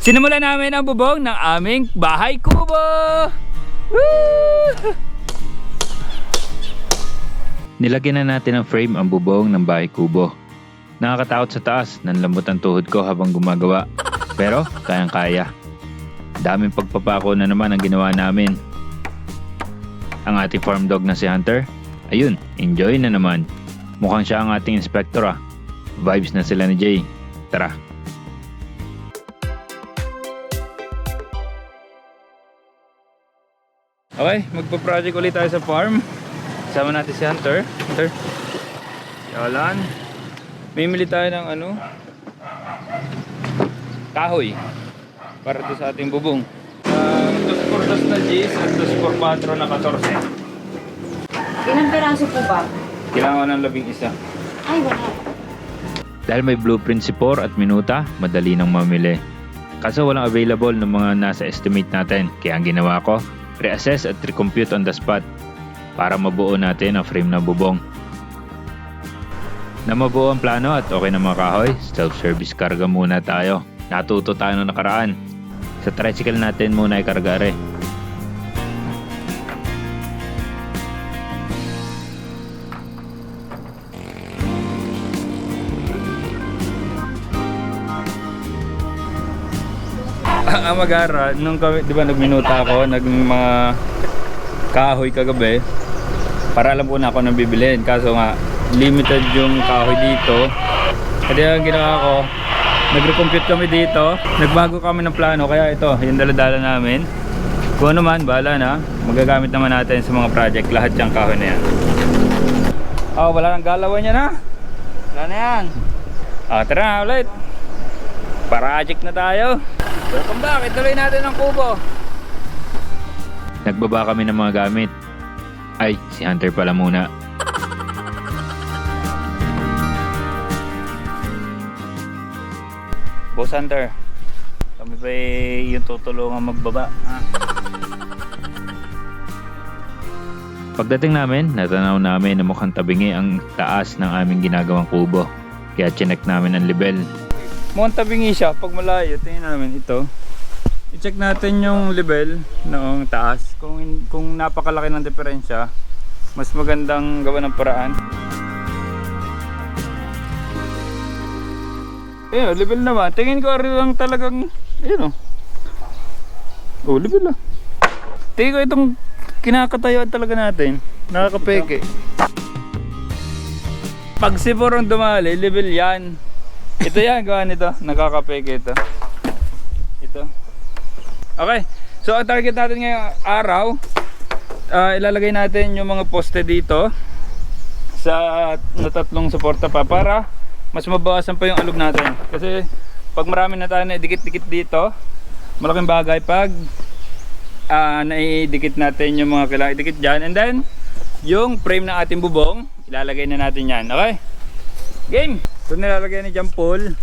Sinimula namin ang bubong ng aming bahay kubo! Nilagyan na natin ng frame ang bubong ng bahay kubo. Nakakatakot sa taas, nanlambot ang tuhod ko habang gumagawa. Pero kayang-kaya. Daming pagpapako na naman ang ginawa namin. Ang ating farm dog na si Hunter, ayun, enjoy na naman. Mukhang siya ang ating inspector ah. Vibes na sila ni Jay. Tara. Okay, magpa-project ulit tayo sa farm. Sama natin si Hunter. Hunter. Si Alan. Mimili tayo ng ano? Kahoy. Para to sa ating bubong. Uh, 2 por 2 na G's at 2 por 4 na 14. Ilang peraso po ba? Kailangan ko ng labing isa. Ay, wala. Dahil may blueprint si Por at Minuta, madali nang mamili. Kaso walang available ng mga nasa estimate natin, kaya ang ginawa ko, reassess at recompute on the spot para mabuo natin ang frame ng bubong. Na mabuo ang plano at okay na mga kahoy, self-service karga muna tayo. Natuto tayo nung nakaraan. Sa tricycle natin muna ikargare. ang mag-ara, nung kami, di ba nagminuta ako, nag mga kahoy kagabi, para alam ko na ako nang bibilhin. Kaso nga, limited yung kahoy dito. Kaya ang ginawa ko, nagre-compute kami dito, nagbago kami ng plano, kaya ito, yung daladala namin. Kung ano man, bahala na. Magagamit naman natin sa mga project, lahat yung kahoy na yan. Oh, wala nang galawan niya na. Wala na yan. Ah, tara na ulit. Project na tayo. Welcome back. Ituloy natin ang kubo. Nagbaba kami ng mga gamit. Ay, si Hunter pala muna. Boss Hunter, kami ba yung tutulungan magbaba? Ha? Pagdating namin, natanaw namin na mukhang tabingi ang taas ng aming ginagawang kubo. Kaya chinek namin ang level. Mukhang tabingi siya. Pag malayo, tingnan namin ito. I-check natin yung level noong taas. Kung, kung napakalaki ng diferensya, mas magandang gawa ng paraan. Ayun, level naman. Tingin ko rin lang talagang, ayun o. Oh, level lang. Tingin ko itong kinakatayuan talaga natin. Nakakapeke. Pag si dumali, level yan. Ito yan, gawa nito. Nakakapeke ito. Ito. Okay. So, ang target natin ngayong araw, ah, ilalagay natin yung mga poste dito sa na tatlong suporta pa para mas mabawasan pa yung alog natin. Kasi pag marami na tayo na dikit-dikit dito, malaking bagay pag ah naidikit natin yung mga kailangan idikit dyan. And then, yung frame ng ating bubong, ilalagay na natin yan. Okay? Game! So nilalagay ni Paul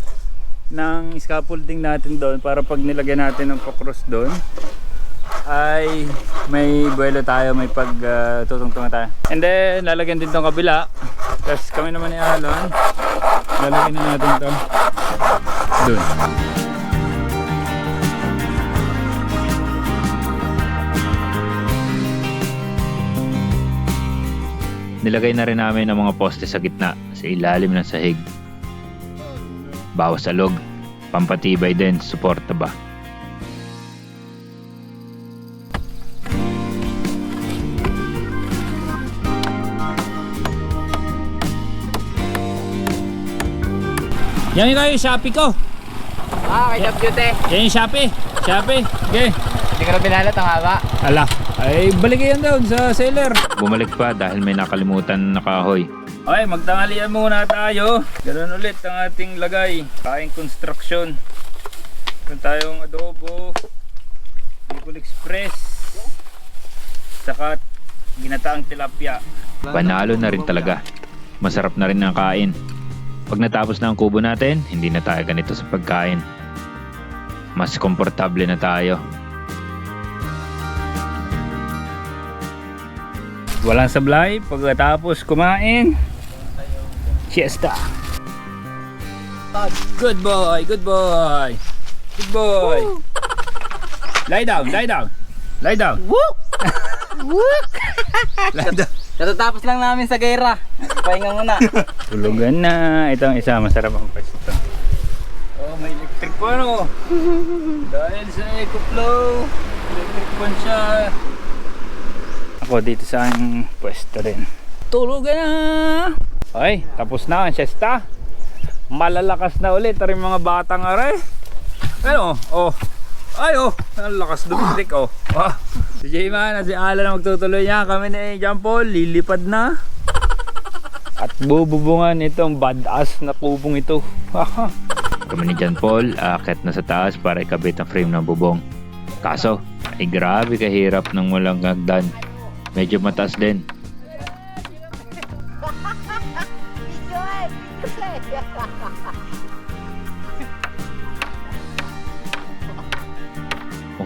ng scaffolding natin doon para pag nilagay natin ng cross doon ay may buwelo tayo, may pag uh, tayo. And then lalagyan din tong kabila. Tapos kami naman ni Alon, lalagyan na natin to doon. Nilagay na rin namin ang mga poste sa gitna, sa ilalim ng sahig. Bawas alog, pampatibay din, suporta ba? Yan yung kayo, Shopee ko. Ah, kay Love Beauty. Yan yung Shopee. Shopee. Okay. Hindi ko na pinalot ang haba. Ala. Ay, balik yan doon sa seller. Bumalik pa dahil may nakalimutan na kahoy. Okay, magtangalian muna tayo. Ganun ulit ang ating lagay. Kain construction. Meron tayong adobo. Bicol Express. Saka ginataang tilapia. Panalo na rin talaga. Masarap na rin ang kain. Pag natapos na ang kubo natin, hindi na tayo ganito sa pagkain. Mas komportable na tayo. Walang sablay. Pagkatapos kumain, siesta. Good boy, good boy. Good boy. Lie down, lie down. Lie down. Woo! Lie down. Natatapos lang namin sa gera. Pahinga muna. Tulugan na. Ito ang isa masarap ang pwesto. Oh, may electric pa no. Dahil sa EcoFlow, electric pan siya. Ako dito sa aking pwesto rin. Tulugan na. Okay, tapos na ang siesta. Malalakas na ulit ang mga batang aray. Ano? Oh. Ay oh, ang lakas dumitik oh. oh. Si J-Man at si Alan ang magtutuloy niya. Kami ni John Paul, lilipad na. At bububungan itong badass na kubong ito. Kami ni John Paul, aakyat na sa taas para ikabit ang frame ng bubong. Kaso, ay grabe kahirap ng walang hagdan. Medyo mataas din.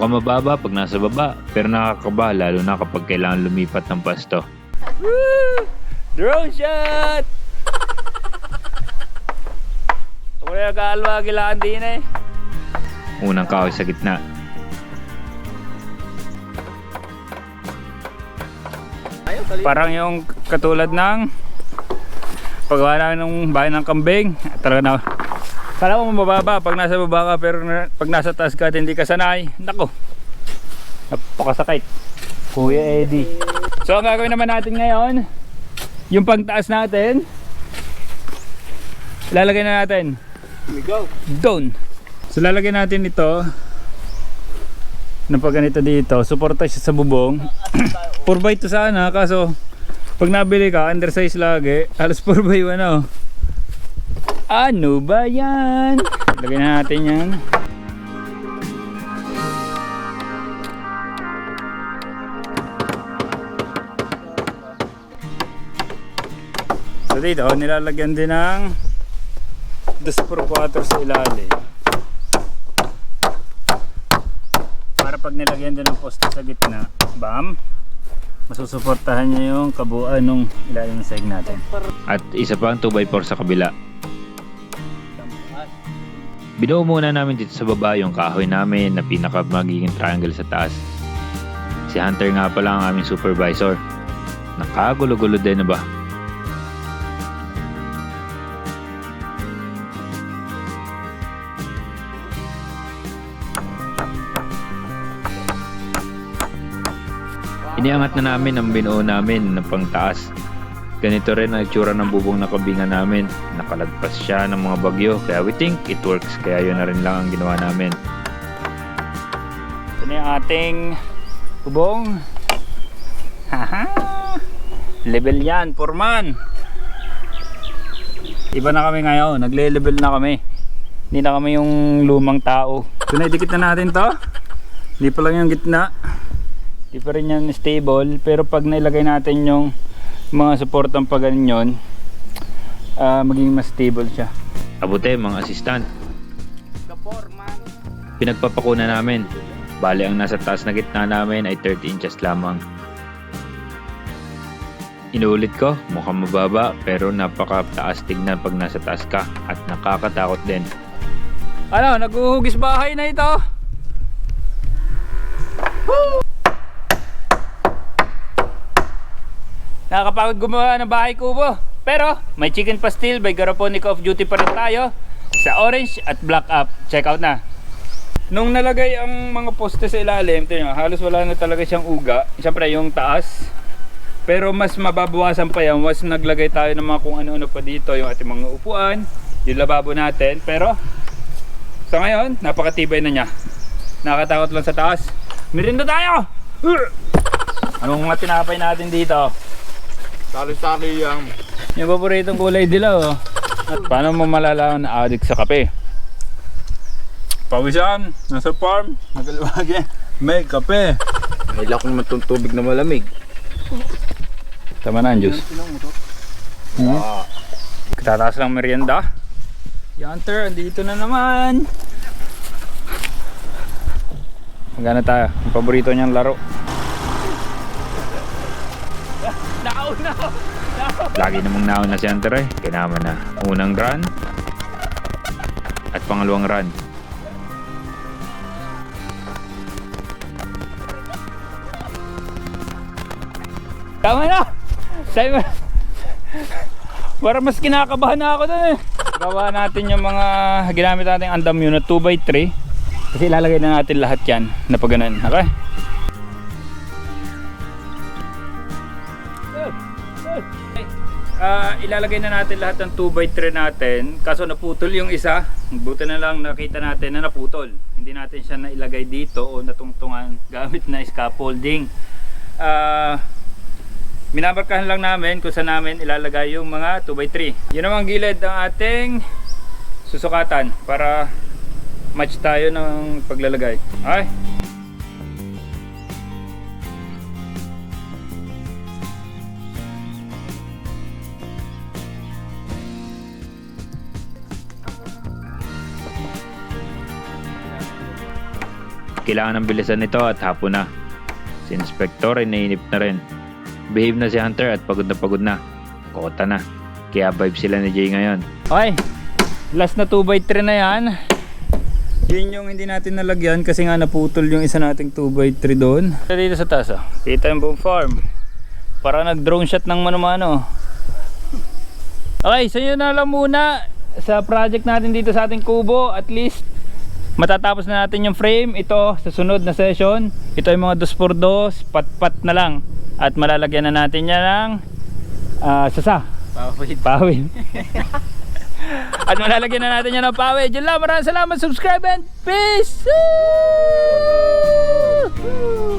Mukhang mababa pag nasa baba, pero nakakaba lalo na kapag kailangan lumipat ng pasto. Drone shot! Ako na nag-aalwa din eh. Unang kahoy sa gitna. Parang yung katulad ng paggawa namin ng bahay ng kambing. Talaga na. Kala mo mababa pag nasa baba ka pero na- pag nasa taas ka at hindi ka sanay. Nako. Napakasakit. Kuya Eddie. So ang gagawin naman natin ngayon, yung pagtaas natin, lalagay na natin. we go. Doon. So lalagyan natin ito na pag ganito dito, suporta siya sa bubong. 4x2 sana kaso pag nabili ka, undersize lagi, halos 4x1 na oh. Ano ba yan? Lagyan na natin yan. So dito, nilalagyan din ng 2x4 sa ilalim. Para pag nilagyan din ng poste sa gitna, bam, masusuportahan niya yung kabuuan ng ilalim ng sahig natin. At isa pa ang 2x4 sa kabila. Binuo muna namin dito sa baba yung kahoy namin na pinaka magiging triangle sa taas. Si Hunter nga pala ang aming supervisor. Nakagulo-gulo din na ba? Iniangat na namin ang binuo namin ng pangtaas Ganito rin ang itsura ng bubong na kabingan namin. Nakalagpas siya ng mga bagyo. Kaya we think it works. Kaya yun na rin lang ang ginawa namin. Ito na yung ating kubong. Haha! Level yan, Purman! Iba na kami ngayon, nagle-level na kami. Hindi na kami yung lumang tao. So naidikit na natin to. Hindi pa lang yung gitna. Hindi pa rin yan stable. Pero pag nailagay natin yung mga supportang pa ganyan, ah, maging mas stable siya. Abute, mga assistant. Pinagpapakuna namin. Bali ang nasa taas na gitna namin ay 30 inches lamang. Inuulit ko, mukhang mababa pero napakataas tignan pag nasa taas ka at nakakatakot din. Ano, naguhugis bahay na ito. Nakakapagod gumawa ng bahay kubo. Pero may chicken pastil by Garaponic of Duty pa rin tayo sa orange at black up. Check out na. Nung nalagay ang mga poste sa ilalim, tingnan halos wala na talaga siyang uga. Siyempre yung taas. Pero mas mababawasan pa yan. Mas naglagay tayo ng mga kung ano-ano pa dito. Yung ating mga upuan, yung lababo natin. Pero sa ngayon, napakatibay na niya. Nakatakot lang sa taas. Merienda tayo! Anong mga tinapay natin dito? Sali-sali yan. Yung paboritong kulay dilaw. Oh. At paano mo malalaman na addict sa kape? Pawisan, nasa farm, nagaliwagi. May kape. Nila ko naman itong tubig na malamig. Tama na ang juice. Hmm? Tataas lang merienda. Yanter, andito na naman. Magana tayo. Ang paborito niyang laro. no! no. Lagi namang nauna si Hunter eh. Kinaman na. Unang run. At pangalawang run. Tama na! Time na! Mas kinakabahan na ako doon eh. Gawa natin yung mga ginamit natin andam yun na 2x3. Kasi ilalagay na natin lahat yan na pag. Okay? Ilalagay na natin lahat ng 2x3 natin. Kaso naputol yung isa. Buti na lang nakita natin na naputol. Hindi natin siya nailagay dito o natungtungan gamit na scaffolding. Ah, Minamarkahan lang namin kung saan namin ilalagay yung mga 2x3. Yun naman gilid ang ating susukatan para match tayo ng paglalagay. Okay? Kailangan ng bilisan nito at hapon na. Si Inspektor ay nainip na rin. Behave na si Hunter at pagod na pagod na. Kota na. Kaya vibe sila ni Jay ngayon. Okay. Last na 2x3 na yan. Yun yung hindi natin nalagyan kasi nga naputol yung isa nating 2x3 doon. Dito sa taas oh. Kita yung buong farm. Para nag drone shot ng mano-mano. Okay, so yun na lang muna sa project natin dito sa ating kubo. At least matatapos na natin yung frame. Ito sa sunod na session. Ito yung mga 2x2, pat-pat na lang. At malalagyan na natin yan ng ah, sasa. Pawid. Pawid. At malalagyan na natin yan ng pawid. Yun lang, maraming salamat, subscribe and peace! Woo!